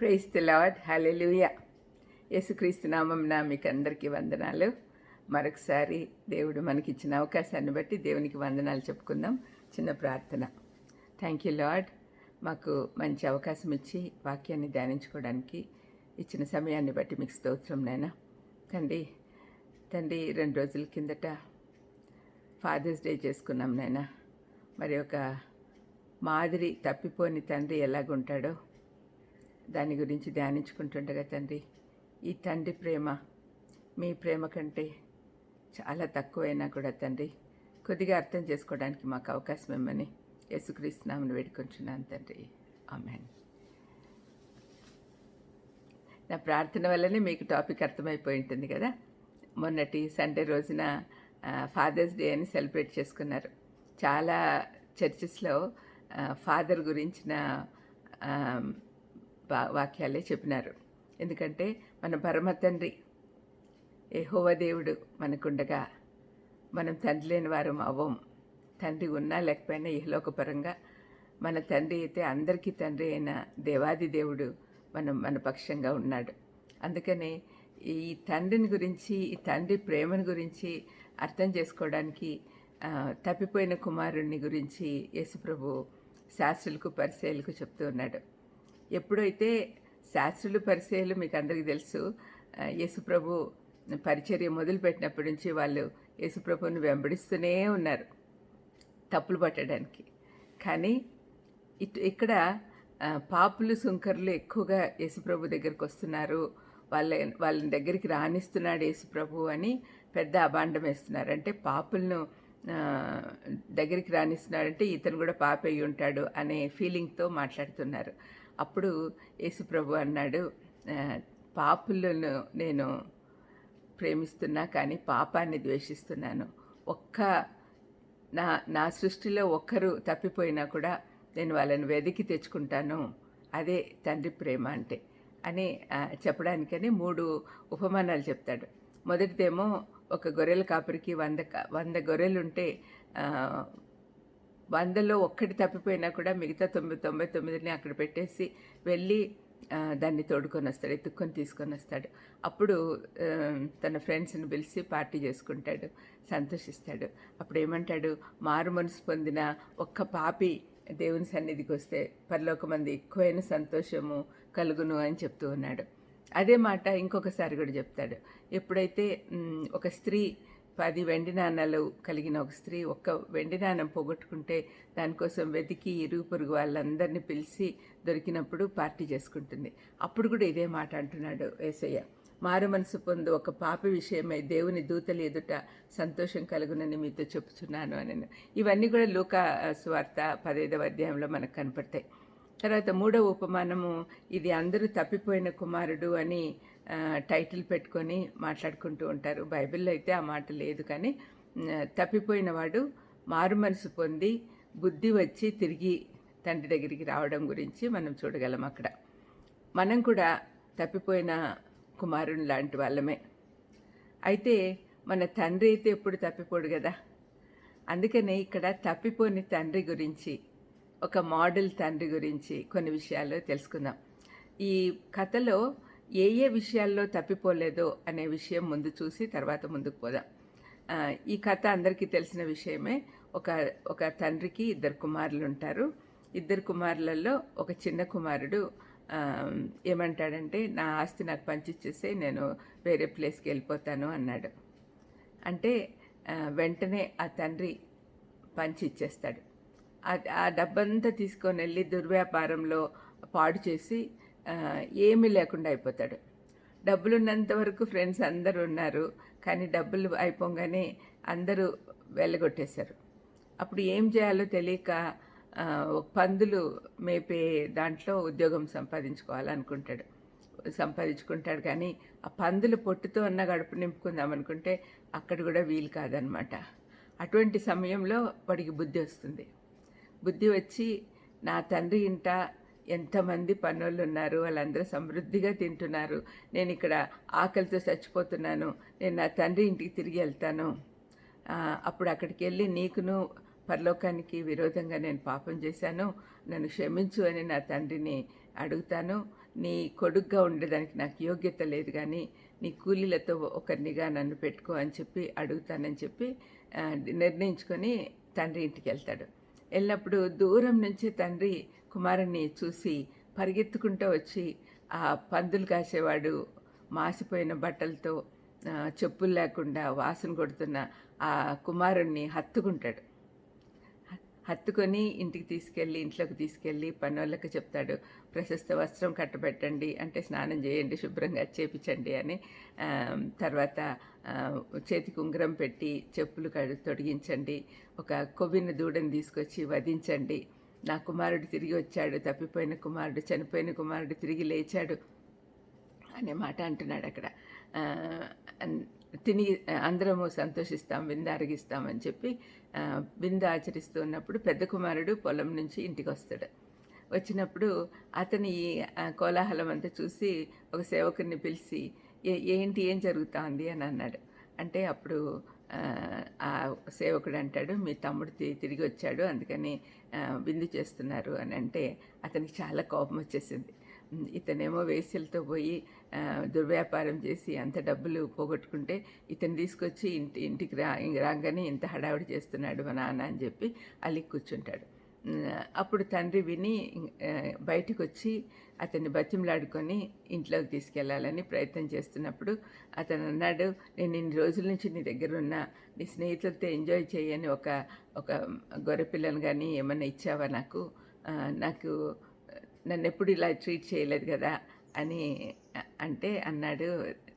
Praise the lord. Hallelujah యేసుక్రీస్తు నామం నా మీకు అందరికీ వందనాలు. మరొకసారి దేవుడు మనకిచ్చిన అవకాశాన్ని బట్టి దేవునికి వందనాలు చెప్పుకుందాం. చిన్న ప్రార్థన. థ్యాంక్ యూ లార్డ్ మాకు మంచి అవకాశం ఇచ్చి వాక్యాన్ని ధ్యానించుకోవడానికి ఇచ్చిన సమయాన్ని బట్టి మీకు స్తోత్రం నాయన. తండ్రి తండ్రి రెండు రోజుల కిందట ఫాదర్స్ డే చేసుకున్నాం నాయన. మరి ఒక మాదిరి తప్పిపోని తండ్రి ఎలాగుంటాడో దాని గురించి ధ్యానించుకుంటుండగా తండ్రి ఈ తండ్రి ప్రేమ మీ ప్రేమ కంటే చాలా తక్కువైనా కూడా తండ్రి కొద్దిగా అర్థం చేసుకోవడానికి మాకు అవకాశం ఇమ్మని యేసుక్రీస్తునామను వేడుకొంచున్నాను తండ్రి. ఆమెన్. నా ప్రార్థన వల్లనే మీకు టాపిక్ అర్థమైపోయి ఉంటుంది కదా? మొన్నటి సండే రోజున ఫాదర్స్ డే అని సెలబ్రేట్ చేసుకున్నారు. చాలా చర్చెస్లో ఫాదర్ గురించిన వాక్యాలే చెప్పినారు. ఎందుకంటే మన పరమ తండ్రి యెహోవా దేవుడు మనకుండగా మనం తండ్రి లేని వారం అవ్వం. తండ్రి ఉన్నా లేకపోయినా ఇహలోకపరంగా మన తండ్రి అయితే అందరికీ తండ్రి అయిన దేవాది దేవుడు మనం మన పక్షంగా ఉన్నాడు. అందుకనే ఈ తండ్రిని గురించి ఈ తండ్రి ప్రేమను గురించి అర్థం చేసుకోవడానికి తప్పిపోయిన కుమారుణ్ణి గురించి యేసుప్రభు శాస్త్రులకు పరిచయాలకు చెప్తూ ఉన్నాడు. ఎప్పుడైతే శాస్త్రులు పరిచయాలు మీకు అందరికీ తెలుసు యేసుప్రభు పరిచర్య మొదలుపెట్టినప్పటి నుంచి వాళ్ళు యేసుప్రభుని వెంబడిస్తూనే ఉన్నారు తప్పులు పట్టడానికి. కానీ ఇటు ఇక్కడ పాపులు సుంకర్లు ఎక్కువగా యేసుప్రభు దగ్గరికి వస్తున్నారు వాళ్ళ వాళ్ళ దగ్గరికి రాణిస్తున్నాడు యేసుప్రభు అని పెద్ద అభాండం వేస్తున్నారు. అంటే పాపులను దగ్గరికి రాణిస్తున్నాడంటే ఇతను కూడా పాప అయి ఉంటాడు అనే ఫీలింగ్తో మాట్లాడుతున్నారు. అప్పుడు యేసుప్రభు అన్నాడు పాపులను నేను ప్రేమిస్తున్నా కానీ పాపాన్ని ద్వేషిస్తున్నాను. ఒక్క నా నా సృష్టిలో ఒక్కరు తప్పిపోయినా కూడా నేను వాళ్ళని వెతికి తెచ్చుకుంటాను. అదే తండ్రి ప్రేమ అంటే అని చెప్పడానికని మూడు ఉపమానాలు చెప్తాడు. మొదటిదేమో ఒక గొర్రెల కాపరికి వంద వంద గొర్రెలుంటే వందలో ఒక్కటి తప్పిపోయినా కూడా మిగతా తొంభై తొంభై తొమ్మిదిని అక్కడ పెట్టేసి వెళ్ళి దాన్ని తోడుకొని వస్తాడు ఎత్తుక్కొని తీసుకొని వస్తాడు. అప్పుడు తన ఫ్రెండ్స్ని పిలిచి పార్టీ చేసుకుంటాడు సంతోషిస్తాడు. అప్పుడు ఏమంటాడు మారు మనసు పొందిన ఒక్క పాపి దేవుని సన్నిధికి వస్తే పరలోకమంది ఎక్కువైన సంతోషము కలుగును అని చెప్తూ ఉన్నాడు. అదే మాట ఇంకొకసారి కూడా చెప్తాడు. ఎప్పుడైతే ఒక స్త్రీ పది వెండి నాణాలు కలిగిన ఒక స్త్రీ ఒక్క వెండి నాణం పోగొట్టుకుంటే దానికోసం వెతికి ఇరుగు పొరుగు వాళ్ళందరినీ పిలిచి దొరికినప్పుడు పార్టీ చేసుకుంటుంది. అప్పుడు కూడా ఇదే మాట అంటున్నాడు ఏసయ్య. మారు మనసు పొందు ఒక పాప విషయమై దేవుని దూతలు ఎదుట సంతోషం కలుగునని మీతో చెప్తున్నాను అని ఇవన్నీ కూడా లూకా స్వార్త పదైదవ అధ్యాయంలో మనకు కనపడతాయి. తర్వాత మూడవ ఉపమానము ఇది అందరూ తప్పిపోయిన కుమారుడు అని టైటిల్ పెట్టుకొని మాట్లాడుకుంటూ ఉంటారు. బైబిల్లో అయితే ఆ మాట లేదు కానీ తప్పిపోయిన వాడు మారు మనసు పొంది బుద్ధి వచ్చి తిరిగి తండ్రి దగ్గరికి రావడం గురించి మనం చూడగలం అక్కడ. మనం కూడా తప్పిపోయిన కుమారుని లాంటి వాళ్ళమే. అయితే మన తండ్రి అయితే ఎప్పుడు తప్పిపోడు కదా? అందుకనే ఇక్కడ తప్పిపోని తండ్రి గురించి ఒక మోడల్ తండ్రి గురించి కొన్ని విషయాలు తెలుసుకుందాం. ఈ కథలో ఏ ఏ విషయాల్లో తప్పిపోలేదో అనే విషయం ముందు చూసి తర్వాత ముందుకు పోదాం. ఈ కథ అందరికీ తెలిసిన విషయమే. ఒక ఒక తండ్రికి ఇద్దరు కుమారులు ఉంటారు. ఇద్దరు కుమారులలో ఒక చిన్న కుమారుడు ఏమంటాడంటే నా ఆస్తి నాకు పంచిచ్చేస్తే నేను వేరే ప్లేస్కి వెళ్ళిపోతాను అన్నాడు. అంటే వెంటనే ఆ తండ్రి పంచి ఇచ్చేస్తాడు. ఆ- డబ్బంతా తీసుకొని వెళ్ళి దుర్వ్యాపారంలో పాడు చేసి ఏమీ లేకుండా అయిపోతాడు. డబ్బులు ఉన్నంత వరకు ఫ్రెండ్స్ అందరూ ఉన్నారు కానీ డబ్బులు అయిపోగానే అందరూ వెళ్ళగొట్టేశారు. అప్పుడు ఏం చేయాలో తెలియక పందులు మేపే దాంట్లో ఉద్యోగం సంపాదించుకోవాలనుకుంటాడు. సంపాదించుకుంటాడు కానీ ఆ పందుల పొట్టుతో ఉన్న గడుపు నింపుకుందాం అనుకుంటే అక్కడ కూడా వీలు కాదనమాట అటువంటి సమయంలో వాడికి బుద్ధి వస్తుంది. బుద్ధి వచ్చి నా తండ్రి ఇంట ఎంతమంది పనులు ఉన్నారు వాళ్ళందరూ సమృద్ధిగా తింటున్నారు. నేను ఇక్కడ ఆకలితో చచ్చిపోతున్నాను. నేను నా తండ్రి ఇంటికి తిరిగి వెళ్తాను. అప్పుడు అక్కడికి వెళ్ళి నీకును పరలోకానికి విరోధంగా నేను పాపం చేశాను. నన్ను క్షమించు అని నా తండ్రిని అడుగుతాను. నీ కొడుగ్గా ఉండేదానికి నాకు యోగ్యత లేదు కానీ నీ కూలీలతో ఒకరినిగా నన్ను పెట్టుకో అని చెప్పి అడుగుతానని చెప్పి నిర్ణయించుకొని తండ్రి ఇంటికి వెళ్తాడు. వెళ్ళినప్పుడు దూరం నుంచి తండ్రి కుమారుణ్ణి చూసి పరిగెత్తుకుంటూ వచ్చి ఆ పందులు కాసేవాడు మాసిపోయిన బట్టలతో చెప్పులు లేకుండా వాసన కొడుతున్న ఆ కుమారుణ్ణి హత్తుకుంటాడు. హత్తుకొని ఇంటికి తీసుకెళ్ళి ఇంట్లోకి తీసుకెళ్ళి పనోళ్ళకి చెప్తాడు ప్రశస్త వస్త్రం కట్టబెట్టండి అంటే స్నానం చేయండి శుభ్రంగా చేపించండి అని. తర్వాత చేతికి ఉంగరం పెట్టి చెప్పులు తొడిగించండి ఒక కొవ్విన దూడని తీసుకొచ్చి వధించండి. నా కుమారుడు తిరిగి వచ్చాడు తప్పిపోయిన కుమారుడు చనిపోయిన కుమారుడు తిరిగి లేచాడు అనే మాట అంటున్నాడు అక్కడ. తిని అందరము సంతోషిస్తాం విందు అరిగిస్తామని చెప్పి ఆ, విందు ఆచరిస్తూ ఉన్నప్పుడు పెద్ద కుమారుడు పొలం నుంచి ఇంటికి వస్తాడు. వచ్చినప్పుడు అతని ఈ, కోలాహలం అంతా చూసి ఒక సేవకుని పిలిచి "ఏ- ఏంటి ఏం జరుగుతోంది? అని అన్నాడు. అంటే అప్పుడు ఆ, సేవకుడు అంటాడు మీ తమ్ముడు తి- తిరిగి వచ్చాడు అందుకని విందు చేస్తున్నారు అని అంటే అతనికి చాలా కోపం వచ్చేసింది. ఇతనేమో వేశ్యలతో పోయి దుర్వ్యాపారం చేసి అంత డబ్బులు పోగొట్టుకుంటే ఇతను తీసుకొచ్చి ఇంటి ఇంటికి రా రాగానే ఇంత హడావిడి చేస్తున్నాడు మా నాన్న అని చెప్పి అలిగి కూర్చుంటాడు. అప్పుడు తండ్రి విని బయటకు వచ్చి అతన్ని బతిమలాడుకొని ఇంట్లోకి తీసుకెళ్ళాలని ప్రయత్నం చేస్తున్నప్పుడు అతను అన్నాడు నేను ఇన్ని రోజుల నుంచి నీ దగ్గర ఉన్నా నీ స్నేహితులతో ఎంజాయ్ చేయని ఒక ఒక గొర్రెపిల్లను కానీ ఏమైనా ఇచ్చావా నాకు? నాకు నన్ను ఎప్పుడు ఇలా ట్రీట్ చేయలేదు కదా అని అంటే అన్నాడు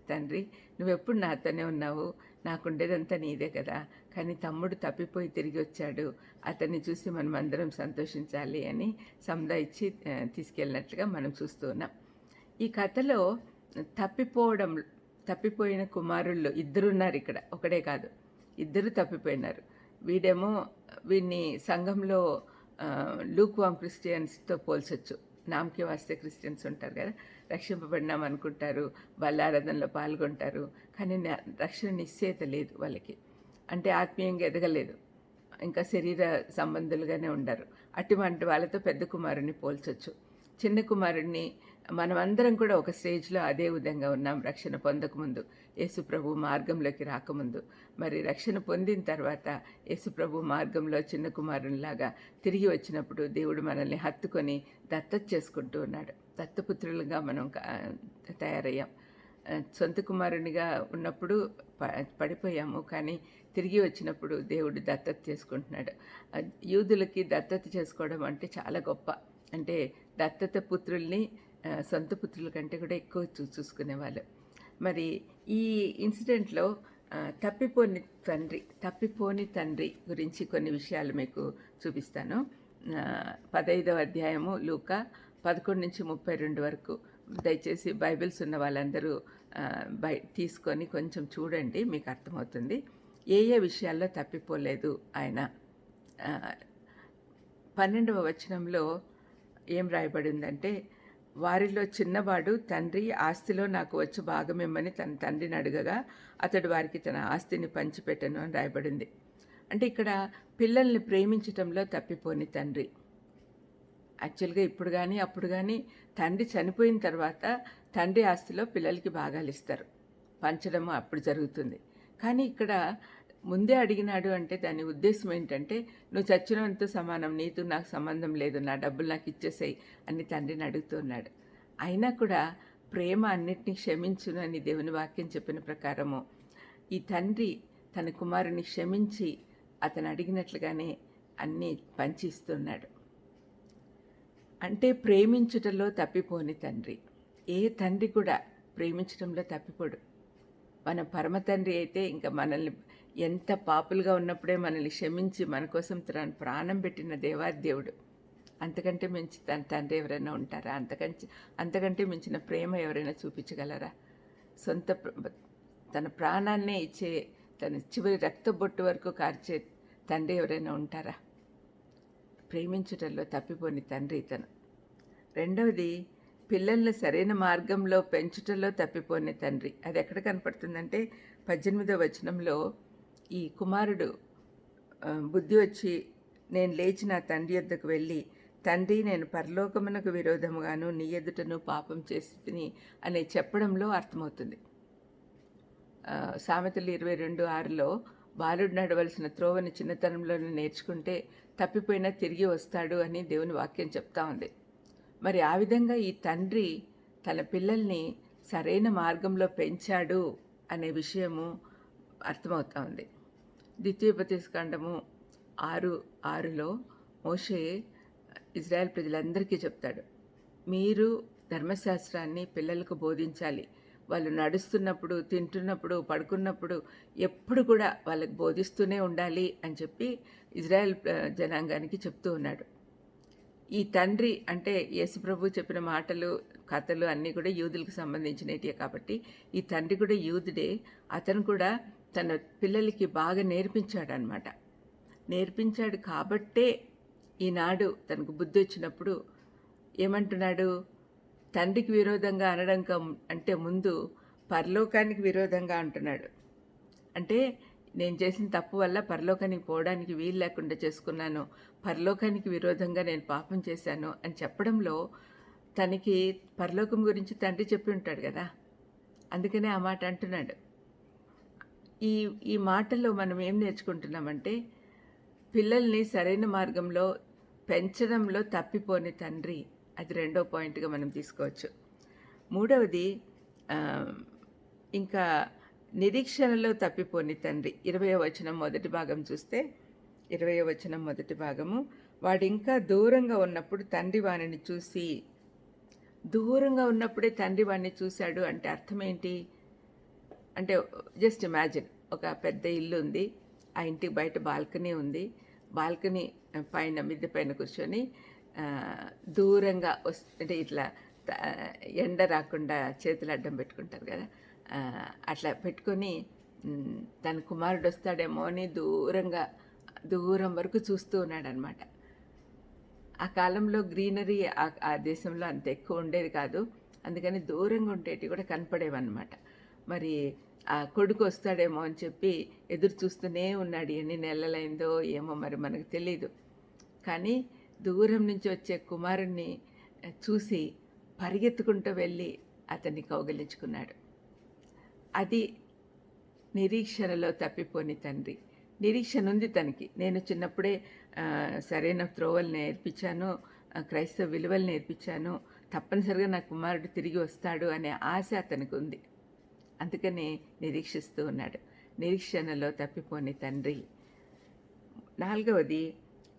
తండ్రి నువ్వెప్పుడు నాతోనే ఉన్నావు నాకుండేదంతా నీదే కదా కానీ తమ్ముడు తప్పిపోయి తిరిగి వచ్చాడు. అతన్ని చూసి మనం అందరం సంతోషించాలి అని సందా ఇచ్చి తీసుకెళ్ళినట్లుగా మనం చూస్తూ ఉన్నాం. ఈ కథలో తప్పిపోవడం తప్పిపోయిన కుమారుళ్ళు ఇద్దరున్నారు ఇక్కడ. ఒకడే కాదు ఇద్దరు తప్పిపోయినారు. వీడేమో వీడిని సంఘంలో లూక్ వామ్ క్రిస్టియన్స్తో పోల్చొచ్చు. నామకి వాస్తే క్రిస్టియన్స్ ఉంటారు కదా రక్షింపబడినాం అనుకుంటారు బల్లారాధనలో పాల్గొంటారు కానీ రక్షణ నిశ్చయిత లేదు వాళ్ళకి. అంటే ఆత్మీయంగా ఎదగలేదు. ఇంకా శరీర సంబంధులుగానే ఉండరు. అటువంటి వాళ్ళతో పెద్ద కుమారుడిని పోల్చొచ్చు. చిన్న కుమారుడిని మనమందరం కూడా ఒక స్టేజ్లో అదే విధంగా ఉన్నాం. రక్షణ పొందకముందు యేసుప్రభు మార్గంలోకి రాకముందు. మరి రక్షణ పొందిన తర్వాత యేసుప్రభు మార్గంలో చిన్న కుమారునిలాగా తిరిగి వచ్చినప్పుడు దేవుడు మనల్ని హత్తుకొని దత్తత చేసుకుంటూ ఉన్నాడు. దత్తపుత్రులుగా మనం తయారయ్యాం. సొంత కుమారునిగా ఉన్నప్పుడు ప- పడిపోయాము. కానీ తిరిగి వచ్చినప్పుడు దేవుడు దత్తత చేసుకుంటున్నాడు. యూదులకి దత్తత చేసుకోవడం అంటే చాలా గొప్ప. అంటే దత్తత పుత్రుల్ని సొంత పుత్రుల కంటే కూడా ఎక్కువ చూ చూసుకునేవాళ్ళు. మరి ఈ ఇన్సిడెంట్లో తప్పిపోని తండ్రి తప్పిపోని తండ్రి గురించి కొన్ని విషయాలు మీకు చూపిస్తాను. పదహైదవ పదైదవ అధ్యాయము లూక పదకొండు నుంచి ముప్పై రెండు వరకు. దయచేసి బైబిల్స్ ఉన్న వాళ్ళందరూ బై తీసుకొని కొంచెం చూడండి మీకు అర్థమవుతుంది. ఏ ఏ విషయాల్లో తప్పిపోలేదు ఆయన. పన్నెండవ వచనంలో ఏం రాయబడి ఉందంటే వారిలో చిన్నవాడు తండ్రి ఆస్తిలో నాకు వచ్చి భాగమిమ్మని తన తండ్రిని అడగగా అతడు వారికి తన ఆస్తిని పంచిపెట్టను అని రాయబడింది. అంటే ఇక్కడ పిల్లల్ని ప్రేమించటంలో తప్పిపోని తండ్రి. యాక్చువల్గా ఇప్పుడు కానీ అప్పుడు కానీ తండ్రి చనిపోయిన తర్వాత తండ్రి ఆస్తిలో పిల్లలకి భాగాలు ఇస్తారు పంచడం అప్పుడు జరుగుతుంది. కానీ ఇక్కడ ముందే అడిగినాడు అంటే దాని ఉద్దేశం ఏంటంటే నువ్వు చచ్చినంత సమానం నీతో నాకు సంబంధం లేదు నా డబ్బులు నాకు ఇచ్చేసేయి అని తండ్రిని అడుగుతున్నాడు. అయినా కూడా ప్రేమ అన్నిటినీ క్షమించును అని దేవుని వాక్యం చెప్పిన ప్రకారము ఈ తండ్రి తన కుమారుని క్షమించి అతను అడిగినట్లుగానే అన్నీ పంచిస్తున్నాడు. అంటే ప్రేమించుటలో తప్పిపోని తండ్రి. ఏ తండ్రి కూడా ప్రేమించడంలో తప్పిపోడు. మన పరమతండ్రి అయితే ఇంకా మనల్ని ఎంత పాపులుగా ఉన్నప్పుడే మనల్ని క్షమించి మన కోసం తన ప్రాణం పెట్టిన దేవాదేవుడు. అంతకంటే మించి తన తండ్రి ఎవరైనా ఉంటారా? అంతకంటే అంతకంటే మించిన ప్రేమ ఎవరైనా చూపించగలరా? సొంత తన ప్రాణాన్నే ఇచ్చే తన చివరి రక్తబొట్టు వరకు కార్చే తండ్రి ఎవరైనా ఉంటారా? ప్రేమించుటల్లో తప్పిపోని తండ్రి ఇతను. రెండవది పిల్లల్ని సరైన మార్గంలో పెంచుటలో తప్పిపోని తండ్రి. అది ఎక్కడ కనపడుతుందంటే పద్దెనిమిదో వచనంలో ఈ కుమారుడు బుద్ధి వచ్చి నేను లేచి నా తండ్రి యొద్దకు వెళ్ళి తండ్రి నేను పరలోకమునకు విరోధముగాను నీ ఎదుటను పాపం చేసి అనే చెప్పడంలో అర్థమవుతుంది. సామెతలు ఇరవై రెండు ఆరులో బాలుడు నడవలసిన త్రోవని చిన్నతనంలోనే నేర్చుకుంటే తప్పిపోయినా తిరిగి వస్తాడు అని దేవుని వాక్యం చెప్తా ఉంది. మరి ఆ విధంగా ఈ తండ్రి తన పిల్లల్ని సరైన మార్గంలో పెంచాడు అనే విషయము అర్థమవుతా ఉంది. ద్వితీయోపదేశకాండము ఆరు ఆరులో మోషే ఇజ్రాయెల్ ప్రజలందరికీ చెప్తాడు మీరు ధర్మశాస్త్రాన్ని పిల్లలకు బోధించాలి. వాళ్ళు నడుస్తున్నప్పుడు తింటున్నప్పుడు పడుకున్నప్పుడు ఎప్పుడు కూడా వాళ్ళకి బోధిస్తూనే ఉండాలి అని చెప్పి ఇజ్రాయెల్ జనాంగానికి చెప్తూ ఉన్నాడు. ఈ తండ్రి అంటే యేసుప్రభు చెప్పిన మాటలు కథలు అన్నీ కూడా యూదులకు సంబంధించినవి కాబట్టి ఈ తండ్రి కూడా యూదుడే. అతను కూడా తన పిల్లలకి బాగా నేర్పించాడు అనమాట నేర్పించాడు కాబట్టే ఈనాడు తనకు బుద్ధి వచ్చినప్పుడు ఏమంటున్నాడు? తండ్రికి విరోధంగా అనడం కం- అంటే ముందు పరలోకానికి విరోధంగా అంటున్నాడు. అంటే నేను చేసిన తప్పు వల్ల పరలోకానికి పోవడానికి వీలు లేకుండా చేసుకున్నాను. పరలోకానికి విరోధంగా నేను పాపం చేశాను అని చెప్పడంలో తనకి పరలోకం గురించి తండ్రి చెప్పి ఉంటాడు కదా? అందుకనే ఆ మాట అంటున్నాడు. ఈ ఈ మాటల్లో మనం ఏం నేర్చుకుంటున్నామంటే పిల్లల్ని సరైన మార్గంలో పెంచడంలో తప్పిపోని తండ్రి. అది రెండో పాయింట్గా మనం తీసుకోవచ్చు. మూడవది ఇంకా నిరీక్షణలో తప్పిపోని తండ్రి. ఇరవయో వచనం మొదటి భాగం చూస్తే ఇరవయో వచనం మొదటి భాగము వాడు ఇంకా దూరంగా ఉన్నప్పుడు తండ్రి వానిని చూసి దూరంగా ఉన్నప్పుడే తండ్రి వాడిని చూశాడు అంటే అర్థం ఏంటి అంటే జస్ట్ ఇమాజిన్ ఒక పెద్ద ఇల్లు ఉంది ఆ ఇంటికి బయట బాల్కనీ ఉంది బాల్కనీ పైన మిద్దె పైన కూర్చొని దూరంగా వస్ ఇట్లా ఎండ రాకుండా చేతులు అడ్డం పెట్టుకుంటారు కదా అట్లా పెట్టుకొని తన కుమారుడు వస్తాడేమో అని దూరంగా దూరం వరకు చూస్తూ ఉన్నాడు అనమాట ఆ కాలంలో గ్రీనరీ ఆ- దేశంలో అంత ఎక్కువ ఉండేది కాదు. అందుకని దూరంగా ఉండేటివి కూడా కనపడేవన్నమాట. మరి ఆ కొడుకు వస్తాడేమో అని చెప్పి ఎదురు చూస్తూనే ఉన్నాడు. ఎన్ని నెలలైందో ఏమో మరి మనకు తెలియదు కానీ దూరం నుంచి వచ్చే కుమారుణ్ణి చూసి పరిగెత్తుకుంటూ వెళ్ళి అతన్ని కౌగిలించుకున్నాడు. అది నిరీక్షణలో తప్పిపోని తండ్రి. నిరీక్షణ ఉంది తనకి. నేను చిన్నప్పుడే సరైన త్రోవలు నేర్పించాను క్రైస్తవ విలువలు నేర్పించాను తప్పనిసరిగా నా కుమారుడు తిరిగి వస్తాడు అనే ఆశ అతనికి ఉంది. అందుకనే నిరీక్షిస్తూ ఉన్నాడు. నిరీక్షణలో తప్పిపోని తండ్రి. నాలుగవది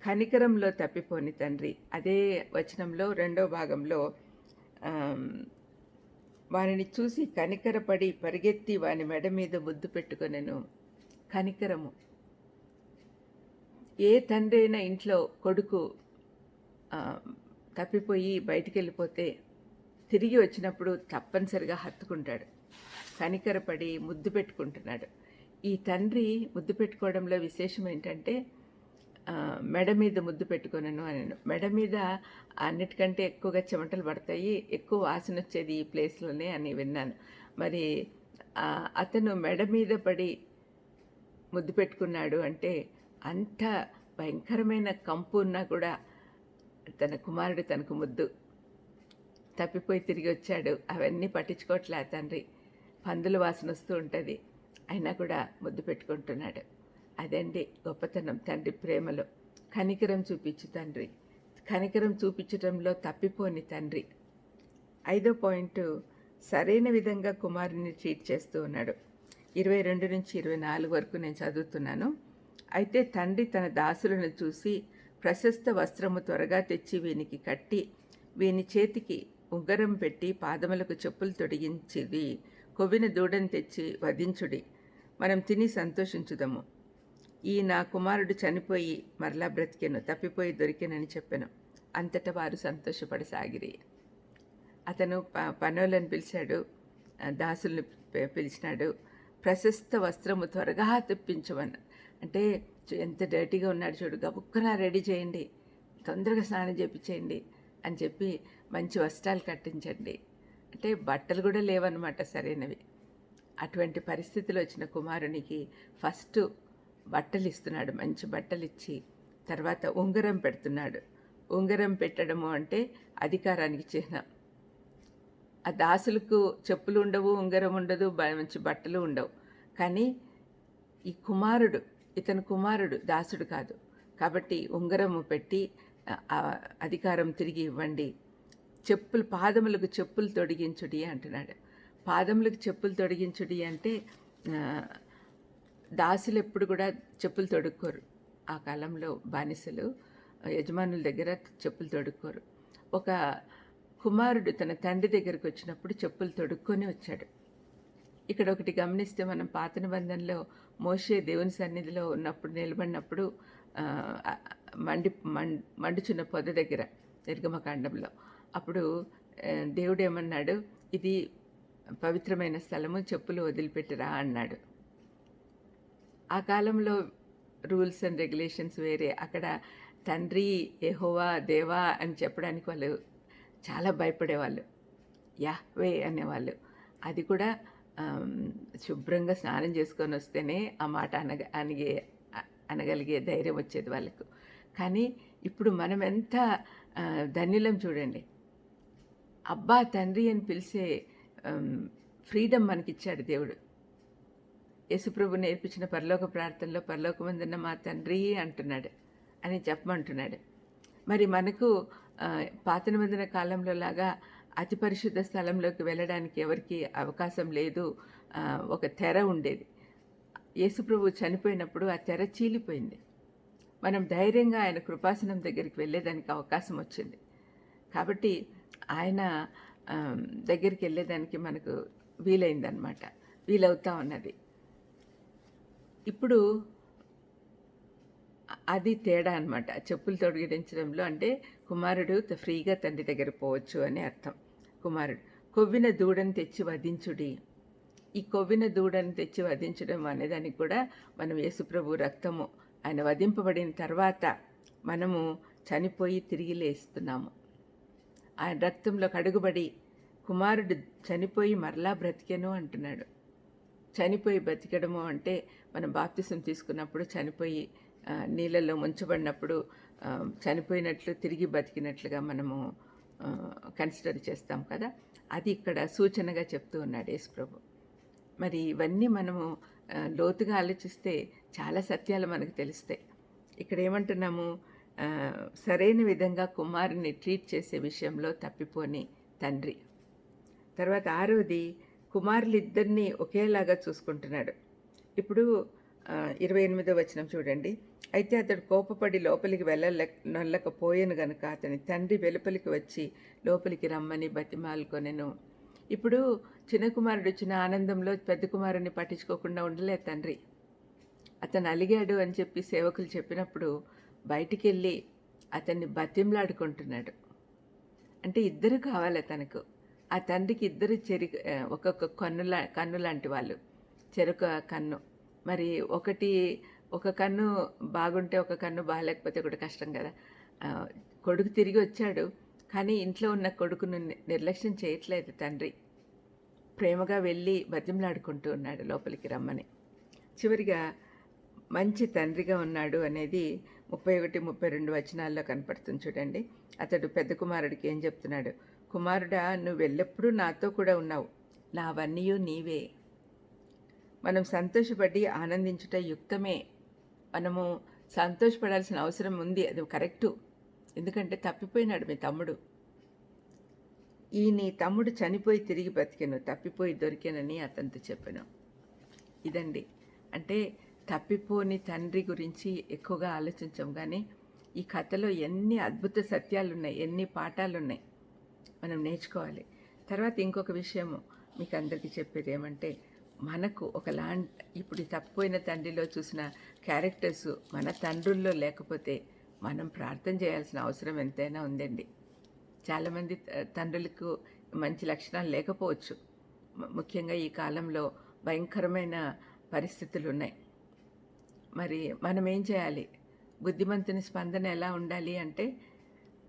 కనికరంలో తప్పిపోని తండ్రి. అదే వచనంలో రెండో భాగంలో వారిని చూసి కనికరపడి పరిగెత్తి వాని మెడ మీద ముద్దు పెట్టుకొనెను. కనికరము. ఏ తండ్రి అయినా ఇంట్లో కొడుకు తప్పిపోయి బయటికి వెళ్ళిపోతే తిరిగి వచ్చినప్పుడు తప్పనిసరిగా హత్తుకుంటాడు. కనికరపడి ముద్దు పెట్టుకుంటున్నాడు. ఈ తండ్రి ముద్దు పెట్టుకోవడంలో విశేషం ఏంటంటే మెడ మీద ముద్దు పెట్టుకొనను అని మెడ మీద అన్నిటికంటే ఎక్కువగా చెమటలు పడతాయి ఎక్కువ వాసన వచ్చేది ఈ ప్లేస్లోనే అని విన్నాను. మరి అతను మెడ మీద పడి ముద్దు పెట్టుకున్నాడు అంటే అంత భయంకరమైన కంపు ఉన్నా కూడా తన కుమారుడు తనకు ముద్దు. తప్పిపోయి తిరిగి వచ్చాడు. అవన్నీ పట్టించుకోవట్లే తండ్రి. పందుల వాసన వస్తూ ఉంటుంది. అయినా కూడా ముద్దు పెట్టుకుంటున్నాడు. అదండి గొప్పతనం తండ్రి ప్రేమలో. కనికరం చూపించు తండ్రి. కనికరం చూపించడంలో తప్పిపోని తండ్రి. ఐదో పాయింట్ సరైన విధంగా కుమారుని ట్రీట్ చేస్తూ ఉన్నాడు. ఇరవై రెండు నుంచి ఇరవై నాలుగు వరకు నేను చదువుతున్నాను. అయితే తండ్రి తన దాసులను చూసి ప్రశస్త వస్త్రము త్వరగా తెచ్చి వీనికి కట్టి వీని చేతికి ఉంగరం పెట్టి పాదములకు చెప్పులు తొడిగించిది. కొవ్విన దూడను తెచ్చి వధించుడి. మనం తిని సంతోషించుదము. ఈ నా కుమారుడు చనిపోయి మరలా బ్రతికెను తప్పిపోయి దొరికెనని చెప్పాను. అంతటా వారు సంతోషపడసాగిరి. అతను ప పనులను పిలిచాడు దాసుల్ని పిలిచినాడు ప్రశస్త వస్త్రము త్వరగా తెప్పించమని. అంటే ఎంత డర్టీగా ఉన్నాడు చూడు గబుక్కన రెడీ చేయండి తొందరగా స్నానం చేపించేయండి అని చెప్పి మంచి వస్త్రాలు కట్టించండి. అంటే బట్టలు కూడా లేవన్నమాట సరైనవి. అటువంటి పరిస్థితులు వచ్చిన కుమారునికి ఫస్ట్ బట్టలు ఇస్తున్నాడు మంచి బట్టలు ఇచ్చి తర్వాత ఉంగరం పెడుతున్నాడు. ఉంగరం పెట్టడము అంటే అధికారానికి చిహ్నం. ఆ దాసులకు చెప్పులు ఉండవు ఉంగరం ఉండదు మంచి బట్టలు ఉండవు. కానీ ఈ కుమారుడు ఇతను కుమారుడు దాసుడు కాదు. కాబట్టి ఉంగరము పెట్టి అధికారం తిరిగి ఇవ్వండి. చెప్పులు పాదములకు చెప్పులు తొడిగించుడి అంటున్నాడు. పాదములకు చెప్పులు తొడిగించుడి అంటే దాసులు ఎప్పుడు కూడా చెప్పులు తొడుక్కోరు. ఆ కాలంలో బానిసలు యజమానుల దగ్గర చెప్పులు తొడుక్కోరు. ఒక కుమారుడు తన తండ్రి దగ్గరికి వచ్చినప్పుడు చెప్పులు తొడుక్కొని వచ్చాడు. ఇక్కడ ఒకటి గమనిస్తే మనం పాత నిబంధనలో మోషే దేవుని సన్నిధిలో ఉన్నప్పుడు నిలబడినప్పుడు మండి మండుచున్న పొద దగ్గర నిర్గమకాండంలో. అప్పుడు దేవుడు ఏమన్నాడు? ఇది పవిత్రమైన స్థలము చెప్పులు వదిలిపెట్టిరా అన్నాడు. ఆ కాలంలో రూల్స్ అండ్ రెగ్యులేషన్స్ వేరే. అక్కడ తండ్రి ఎహోవా దేవా అని చెప్పడానికి వాళ్ళు చాలా భయపడేవాళ్ళు. వే అనేవాళ్ళు. అది కూడా శుభ్రంగా స్నానం చేసుకొని వస్తేనే ఆ మాట అనగ అనిగే అనగలిగే ధైర్యం వచ్చేది వాళ్ళకు. కానీ ఇప్పుడు మనం ఎంత ధన్యులం చూడండి. అబ్బా తండ్రి అని పిలిచే ఫ్రీడమ్ మనకిచ్చాడు దేవుడు. యేసుప్రభు నేర్పించిన పరలోక ప్రార్థనలో పరలోకమందున్న మా తండ్రి అంటున్నాడు అని చెప్పమంటున్నాడు. మరి మనకు ఆ, పాత నిబంధన కాలంలో లాగా అతి పరిశుద్ధ స్థలంలోకి వెళ్ళడానికి ఎవరికి అవకాశం లేదు. ఒక తెర ఉండేది. యేసుప్రభు చనిపోయినప్పుడు ఆ తెర చీలిపోయింది. మనం ధైర్యంగా ఆయన కృపాసనం దగ్గరికి వెళ్ళేదానికి అవకాశం వచ్చింది. కాబట్టి ఆయన దగ్గరికి వెళ్ళేదానికి మనకు వీలైందనమాట వీలవుతా ఉన్నది. ఇప్పుడు అది తేడా అనమాట చెప్పులు తొడిగించడంలో అంటే కుమారుడు ఫ్రీగా తండ్రి దగ్గర పోవచ్చు అని అర్థం. కుమారుడు కొవ్విన దూడను తెచ్చి వధించుడి. ఈ కొవ్విన దూడను తెచ్చి వధించడం అనేదానికి కూడా మనం యేసుప్రభు రక్తము ఆయన వధింపబడిన తర్వాత మనము చనిపోయి తిరిగి లేస్తున్నాము. ఆయన రక్తంలో కడుగుబడి కుమారుడు చనిపోయి మరలా బ్రతికెను అంటున్నాడు. చనిపోయి బ్రతికడము అంటే మనం బాప్తిసం తీసుకున్నప్పుడు చనిపోయి నీళ్ళల్లో ముంచబడినప్పుడు చనిపోయినట్లు తిరిగి బతికినట్లుగా మనము కన్సిడర్ చేస్తాం కదా. అది ఇక్కడ సూచనగా చెప్తూ ఉన్నాడు యేసుప్రభు. మరి ఇవన్నీ మనము లోతుగా ఆలోచిస్తే చాలా సత్యాలు మనకు తెలుస్తాయి. ఇక్కడ ఏమంటున్నాము? సరైన విధంగా కుమారుని ట్రీట్ చేసే విషయంలో తప్పిపోని తండ్రి. తర్వాత ఆరోది కుమారులిద్దరినీ ఒకేలాగా చూసుకుంటున్నాడు. ఇప్పుడు ఇరవై ఎనిమిదో వచనం చూడండి. అయితే అతడు కోపపడి లోపలికి వెళ్ళలే నల్లకపోయాను గనుక అతని తండ్రి వెలుపలికి వచ్చి లోపలికి రమ్మని బతిమాలుకొనెను ఇప్పుడు చిన్న కుమారుడు వచ్చిన ఆనందంలో పెద్ద కుమారుని పట్టించుకోకుండా ఉండలే తండ్రి. అతను అలిగాడు అని చెప్పి సేవకులు చెప్పినప్పుడు బయటికి వెళ్ళి అతన్ని బతిమలాడుకుంటున్నాడు. అంటే ఇద్దరు కావాలి తనకు. ఆ తండ్రికి ఇద్దరు చెరి ఒక్కొక్క కన్నులా కన్ను లాంటి వాళ్ళు. చెరుక కన్ను. మరి ఒకటి ఒక కన్ను బాగుంటే ఒక కన్ను బాగాలేకపోతే కూడా కష్టం కదా. కొడుకు తిరిగి వచ్చాడు కానీ ఇంట్లో ఉన్న కొడుకును నిర్లక్ష్యం చేయట్లేదు తండ్రి. ప్రేమగా వెళ్ళి బతిమలాడుకుంటూ ఉన్నాడు లోపలికి రమ్మని. చివరిగా మంచి తండ్రిగా ఉన్నాడు అనేది ముప్పై ఒకటి ముప్పై రెండు వచనాల్లో కనపడుతుంది చూడండి. అతడు పెద్ద కుమారుడికి ఏం చెప్తున్నాడు? కుమారుడా నువ్వు ఎల్లప్పుడూ నాతో కూడా ఉన్నావు. నావన్నీయూ నీవే. మనం సంతోషపడి ఆనందించుట యుక్తమే. మనము సంతోషపడాల్సిన అవసరం ఉంది. అది కరెక్టు. ఎందుకంటే తప్పిపోయినాడు మీ తమ్ముడు. ఈ నీ తమ్ముడు చనిపోయి తిరిగి బతికాను తప్పిపోయి దొరికానని అతనితో చెప్పాను. ఇదండి. అంటే తప్పిపోని తండ్రి గురించి ఎక్కువగా ఆలోచించాం. కానీ ఈ కథలో ఎన్ని అద్భుత సత్యాలు ఉన్నాయి ఎన్ని పాఠాలు ఉన్నాయి మనం నేర్చుకోవాలి. తర్వాత ఇంకొక విషయము మీకు అందరికీ చెప్పేది ఏమంటే మనకు ఒకలా ఇప్పుడు తప్పిపోయిన తండ్రిలో చూసిన క్యారెక్టర్స్ మన తండ్రుల్లో లేకపోతే మనం ప్రార్థన చేయాల్సిన అవసరం ఎంతైనా ఉందండి. చాలామంది తండ్రులకు మంచి లక్షణాలు లేకపోవచ్చు. ముఖ్యంగా ఈ కాలంలో భయంకరమైన పరిస్థితులు ఉన్నాయి. మరి మనం ఏం చేయాలి? బుద్ధిమంతుని స్పందన ఎలా ఉండాలి అంటే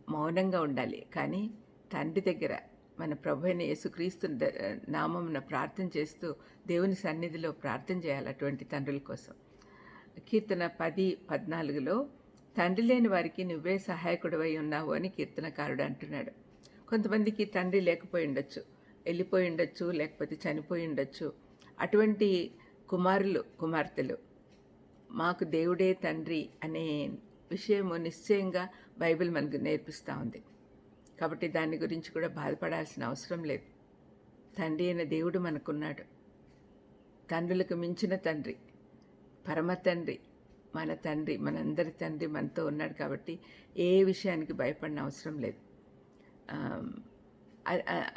మౌనంగా ఉండాలి. కానీ తండ్రి దగ్గర మన ప్రభు అయిన యేసుక్రీస్తు నామమున ప్రార్థన చేస్తూ దేవుని సన్నిధిలో ప్రార్థన చేయాలి అటువంటి తండ్రుల కోసం. కీర్తన పది పద్నాలుగులో తండ్రి లేని వారికి నువ్వే సహాయకుడవై ఉన్నావు అని కీర్తనకారుడు అంటున్నాడు. కొంతమందికి తండ్రి లేకపోయి ఉండొచ్చు వెళ్ళిపోయి ఉండొచ్చు లేకపోతే చనిపోయి ఉండొచ్చు. అటువంటి కుమారులు కుమార్తెలు మాకు దేవుడే తండ్రి అనే విషయము నిశ్చయంగా బైబిల్ మనకు నేర్పిస్తూ ఉంది. కాబట్టి దాని గురించి కూడా బాధపడాల్సిన అవసరం లేదు. తండ్రి అయిన దేవుడు మనకున్నాడు. తండ్రులకు మించిన తండ్రి పరమ తండ్రి మన తండ్రి మనందరి తండ్రి మనతో ఉన్నాడు కాబట్టి ఏ విషయానికి భయపడిన అవసరం లేదు.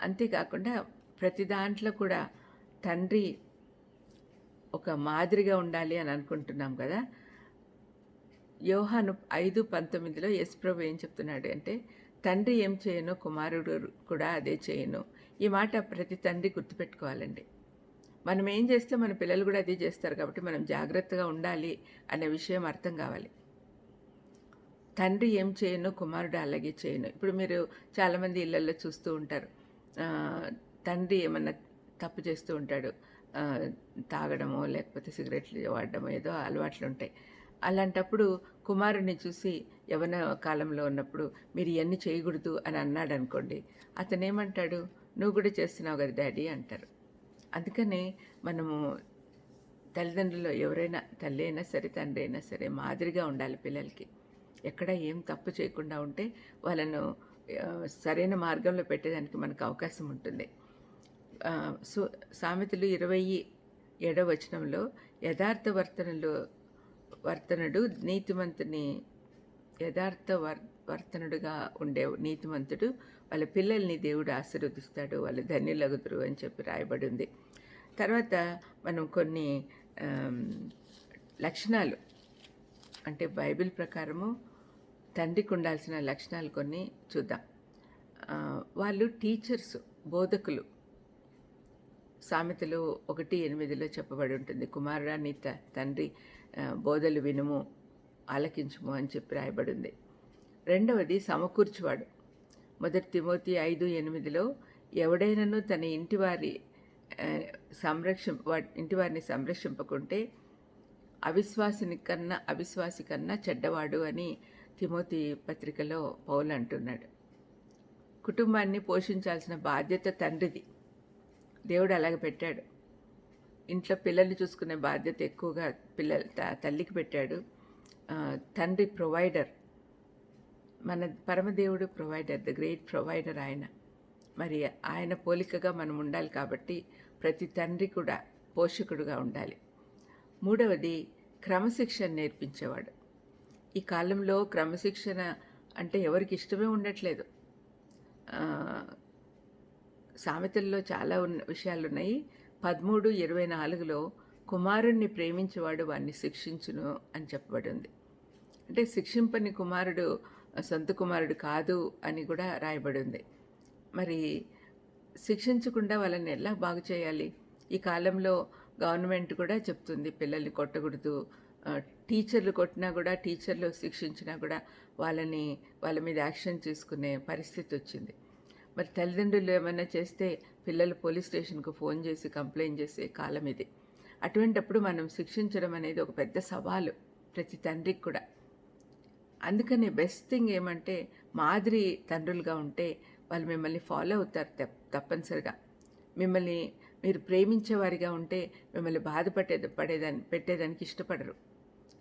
అంతేకాకుండా ప్రతి దాంట్లో కూడా తండ్రి ఒక మాదిరిగా ఉండాలి అని అనుకుంటున్నాం కదా. యోహాను ఐదు పంతొమ్మిదిలో యశ్ప్రభు ఏం చెప్తున్నాడు అంటే తండ్రి ఏం చేయను కుమారుడు కూడా అదే చేయను. ఈ మాట ప్రతి తండ్రి గుర్తుపెట్టుకోవాలండి. మనం ఏం చేస్తే మన పిల్లలు కూడా అదే చేస్తారు కాబట్టి మనం జాగ్రత్తగా ఉండాలి అనే విషయం అర్థం కావాలి. తండ్రి ఏం చేయను కుమారుడు అలాగే చేయను. ఇప్పుడు మీరు చాలామంది ఇళ్ళల్లో చూస్తూ ఉంటారు. తండ్రి ఏమన్నా తప్పు చేస్తూ ఉంటాడు. తాగడమో లేకపోతే సిగరెట్లు వాడడమో ఏదో అలవాట్లు ఉంటాయి. అలాంటప్పుడు కుమారుణ్ణి చూసి యవన కాలంలో ఉన్నప్పుడు మీరు ఇవన్నీ చేయకూడదు అని అన్నాడు అనుకోండి అతనేమంటాడు? నువ్వు కూడా చేస్తున్నావు కదా డాడీ అంటారు. అందుకని మనము తల్లిదండ్రులు ఎవరైనా తల్లి అయినా సరే తండ్రి అయినా సరే మాదిరిగా ఉండాలి పిల్లలకి. ఎక్కడ ఏం తప్పు చేయకుండా ఉంటే వాళ్ళను సరైన మార్గంలో పెట్టేదానికి మనకు అవకాశం ఉంటుంది. సు సామెతలు ఇరవై ఏడవ వచనంలో యథార్థ వర్తనలో వర్తనుడు నీతిమంతుని యథార్థ వర్ వర్తనుడుగా ఉండే నీతిమంతుడు వాళ్ళ పిల్లల్ని దేవుడు ఆశీర్వదిస్తాడు వాళ్ళు ధన్యులగుదురు అని చెప్పి రాయబడి ఉంది. తర్వాత మనం కొన్ని లక్షణాలు. అంటే బైబిల్ ప్రకారము తండ్రికి ఉండాల్సిన లక్షణాలు కొన్ని చూద్దాం. వాళ్ళు టీచర్స్ బోధకులు. సామెతలు ఒకటి ఎనిమిదిలో చెప్పబడి ఉంటుంది. కుమారుడా నీ తండ్రి బోధలు వినుము ఆలకించుము అని చెప్పి రాయబడి ఉంది రెండవది సమకూర్చువాడు. మొదటి తిమోతి ఐదు ఎనిమిదిలో ఎవడైనను తన ఇంటివారి ఆ, ఇంటివారిని సంరక్షింపకుంటే అవిశ్వాసిని కన్నా అవిశ్వాసి కన్నా చెడ్డవాడు అని తిమోతి పత్రికలో పౌలు అంటున్నాడు. కుటుంబాన్ని పోషించాల్సిన బాధ్యత తండ్రిది. దేవుడు అలాగ పెట్టాడు. ఇంట్లో పిల్లల్ని చూసుకునే బాధ్యత ఎక్కువగా పిల్లల త- తల్లికి పెట్టాడు. తండ్రి ప్రొవైడర్. మన పరమదేవుడు ప్రొవైడర్ ద గ్రేట్ ప్రొవైడర్ ఆయన. మరి ఆయన పోలికగా మనం ఉండాలి కాబట్టి ప్రతి తండ్రి కూడా పోషకుడుగా ఉండాలి. మూడవది క్రమశిక్షణ నేర్పించేవాడు. ఈ కాలంలో క్రమశిక్షణ అంటే ఎవరికి ఇష్టమే ఉండట్లేదు. సామెతల్లో చాలా ఉన్న విషయాలు ఉన్నాయి పదమూడు ఇరవై నాలుగులో కుమారుణ్ణి ప్రేమించేవాడు వాడిని శిక్షించును అని చెప్పబడింది. అంటే శిక్షింపని కుమారుడు సొంత కుమారుడు కాదు అని కూడా రాయబడి ఉంది మరి శిక్షించకుండా వాళ్ళని ఎలా బాగు చేయాలి? ఈ కాలంలో గవర్నమెంట్ కూడా చెప్తుంది పిల్లల్ని కొట్టకూడదు. టీచర్లు కొట్టినా కూడా టీచర్లు శిక్షించినా కూడా వాళ్ళని వాళ్ళ మీద యాక్షన్ తీసుకునే పరిస్థితి వచ్చింది. మరి తల్లిదండ్రులు ఏమైనా చేస్తే పిల్లలు పోలీస్ స్టేషన్కు ఫోన్ చేసి కంప్లైంట్ చేసే కాలం ఇది. అటువంటప్పుడు మనం శిక్షించడం అనేది ఒక పెద్ద సవాలు ప్రతి తండ్రికి కూడా. అందుకనే బెస్ట్ థింగ్ ఏమంటే మాదిరి తండ్రులుగా ఉంటే వాళ్ళు మిమ్మల్ని ఫాలో అవుతారు తప్- తప్పనిసరిగా. మిమ్మల్ని మీరు ప్రేమించేవారిగా ఉంటే మిమ్మల్ని బాధపడే పడేదాన్ని పెట్టేదానికి ఇష్టపడరు.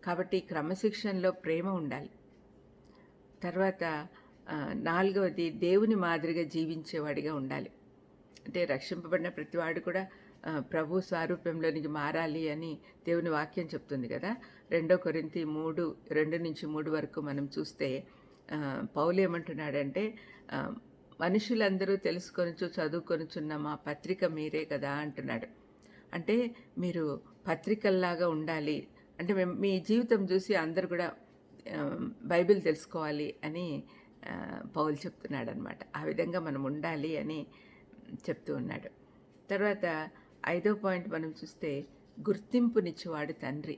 కాబట్టి క్రమశిక్షణలో ప్రేమ ఉండాలి. తర్వాత నాలుగవది దేవుని మాదిరిగా జీవించేవాడిగా ఉండాలి. అంటే రక్షింపబడిన ప్రతివాడు కూడా ప్రభు స్వారూప్యంలోనికి మారాలి అని దేవుని వాక్యం చెప్తుంది కదా. రెండో కొరింతి మూడు రెండు నుంచి మూడు వరకు మనం చూస్తే పౌలు ఏమంటున్నాడంటే మనుషులందరూ తెలుసుకొనుచు చదువుకొనుచున్న మా పత్రిక మీరే కదా అంటున్నాడు. అంటే మీరు పత్రికల్లాగా ఉండాలి. అంటే మేము మీ జీవితం చూసి అందరు కూడా బైబిల్ తెలుసుకోవాలి అని పౌలు చెప్తున్నాడు అనమాట ఆ విధంగా మనం ఉండాలి అని చెప్తూ ఉన్నాడు. తర్వాత ఐదో పాయింట్ మనం చూస్తే గుర్తింపునిచ్చేవాడు తండ్రి.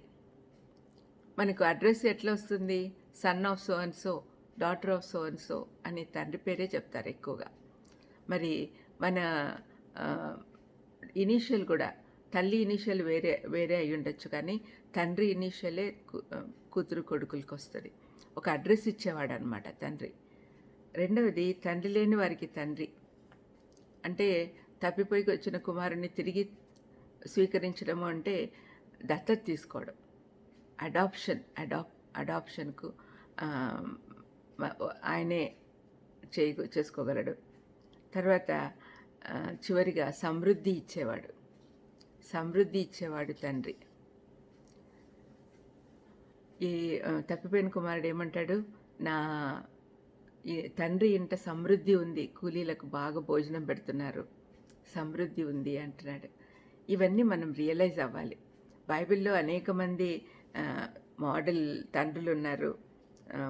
మనకు అడ్రస్ ఎట్లా వస్తుంది? Son of so and so daughter of so and so అని తండ్రి పేరే చెప్తారు ఎక్కువగా. మరి మన ఇనీషియల్ కూడా తల్లి ఇనీషియల్ వేరే వేరే అయి ఉండొచ్చు కానీ తండ్రి ఇనీషియలే కూతురు కొడుకులకి వస్తుంది ఒక అడ్రస్ ఇచ్చేవాడు అనమాట తండ్రి. రెండవది తండ్రి లేని వారికి తండ్రి. అంటే తప్పిపోయి వచ్చిన కుమారుని తిరిగి స్వీకరించడము అంటే దత్తత తీసుకోవడం. అడాప్షన్ అడాప్ అడాప్షన్కు ఆయనే చేయ చేసుకోగలడు. తర్వాత చివరిగా సమృద్ధి ఇచ్చేవాడు. సమృద్ధి ఇచ్చేవాడు తండ్రి. ఈ తప్పిపోయిన కుమారుడు ఏమంటాడు? నా తండ్రి ఇంట సమృద్ధి ఉంది. కూలీలకు బాగా భోజనం పెడుతున్నారు. సమృద్ధి ఉంది అంటున్నాడు. ఇవన్నీ మనం రియలైజ్ అవ్వాలి. బైబిల్లో అనేక మంది మోడల్ తండ్రులు ఉన్నారు.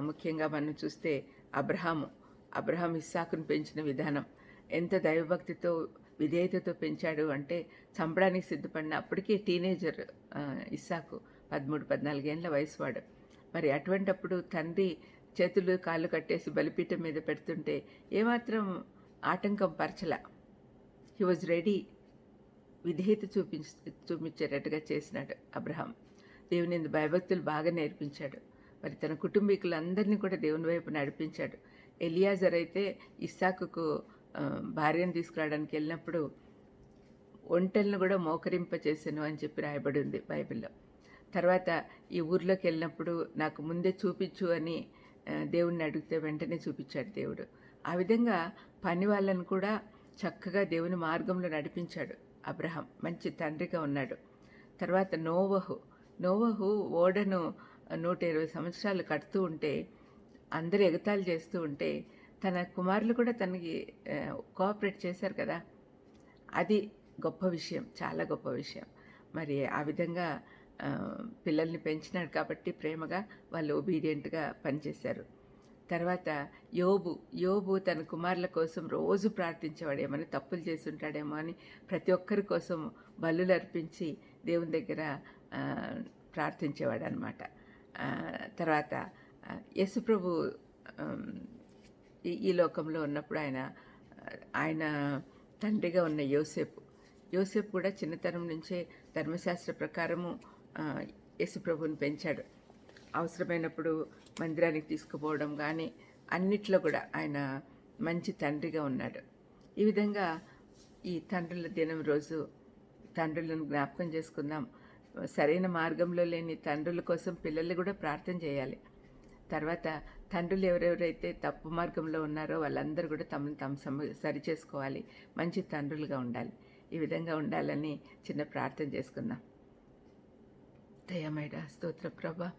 ముఖ్యంగా మనం చూస్తే అబ్రహాము. అబ్రహాం ఇస్సాకును పెంచిన విధానం. ఎంత దైవభక్తితో విధేయతతో పెంచాడు అంటే చంపడానికి సిద్ధపడిన అప్పటికే టీనేజర్ ఇస్సాకు పదమూడు పద్నాలుగేళ్ళ వయసువాడు. మరి అటువంటప్పుడు తండ్రి చేతులు కాళ్ళు కట్టేసి బలిపీఠం మీద పెడుతుంటే ఏమాత్రం ఆటంకం పరచల. హీ వాజ్ రెడీ విధేయత చూపించ చూపించేటట్టుగా చేసినాడు అబ్రహాం. దేవుని భయభక్తులు బాగా నేర్పించాడు. మరి తన కుటుంబీకులందరినీ కూడా దేవుని వైపు నడిపించాడు. ఎలియాజర్ అయితే ఇస్సాకుకు భార్యను తీసుకురావడానికి వెళ్ళినప్పుడు ఒంటెలను కూడా మోకరింప చేశాను అని చెప్పి రాయబడి ఉంది బైబిల్లో. తర్వాత ఈ ఊర్లోకి వెళ్ళినప్పుడు నాకు ముందే చూపించు అని దేవుడిని దేవుణ్ణి అడిగితే వెంటనే చూపించాడు దేవుడు. ఆ విధంగా పని వాళ్ళను కూడా చక్కగా దేవుని మార్గంలో నడిపించాడు అబ్రహాం. మంచి తండ్రిగా ఉన్నాడు. తర్వాత నోవహు. నోవహు ఓడను నూట ఇరవై సంవత్సరాలు కడుతూ ఉంటే అందరూ ఎగతాలు చేస్తూ ఉంటే తన కుమారులు కూడా తనకి కోఆపరేట్ చేశారు కదా. అది గొప్ప విషయం చాలా గొప్ప విషయం. మరి ఆ విధంగా పిల్లల్ని పెంచినాడు కాబట్టి ప్రేమగా వాళ్ళు ఒబీడియంట్గా పనిచేశారు. తర్వాత యోబు యోబు తన కుమారుల కోసం రోజు ప్రార్థించేవాడు ఏమైనా తప్పులు చేసి ఉంటాడేమో అని ప్రతి ఒక్కరి కోసం బలులు అర్పించి దేవుని దగ్గర ప్రార్థించేవాడు అనమాట తర్వాత యశుప్రభు ఈ ఈ లోకంలో ఉన్నప్పుడు ఆయన ఆయన తండ్రిగా ఉన్న యోసేపు. యోసేపు కూడా చిన్నతనం నుంచే ధర్మశాస్త్ర ప్రకారము యేసుప్రభుని పెంచాడు. అవసరమైనప్పుడు మందిరానికి తీసుకుపోవడం కానీ అన్నిట్లో కూడా ఆయన మంచి తండ్రిగా ఉన్నాడు. ఈ విధంగా ఈ తండ్రుల దినం రోజు తండ్రులను జ్ఞాపకం చేసుకుందాం. సరైన మార్గంలో లేని తండ్రుల కోసం పిల్లలు కూడా ప్రార్థన చేయాలి. తర్వాత తండ్రులు ఎవరెవరైతే తప్పు మార్గంలో ఉన్నారో వాళ్ళందరూ కూడా తమను తాము సమ సరి చేసుకోవాలి మంచి తండ్రులుగా ఉండాలి. ఈ విధంగా ఉండాలని చిన్న ప్రార్థన చేసుకుందాం. దయమైన స్తోత్ర ప్రభ.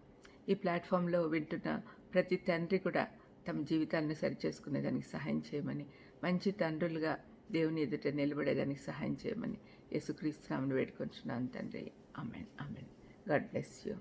ఈ ప్లాట్ఫామ్లో వింటున్న ప్రతి తండ్రి కూడా తమ జీవితాన్ని సరిచేసుకునేదానికి సహాయం చేయమని మంచి తండ్రులుగా దేవుని ఎదుట నిలబడేదానికి సహాయం చేయమని యేసుక్రీస్తు నామను వేడుకొంచున్నాను తండ్రి. Amen amen God bless you.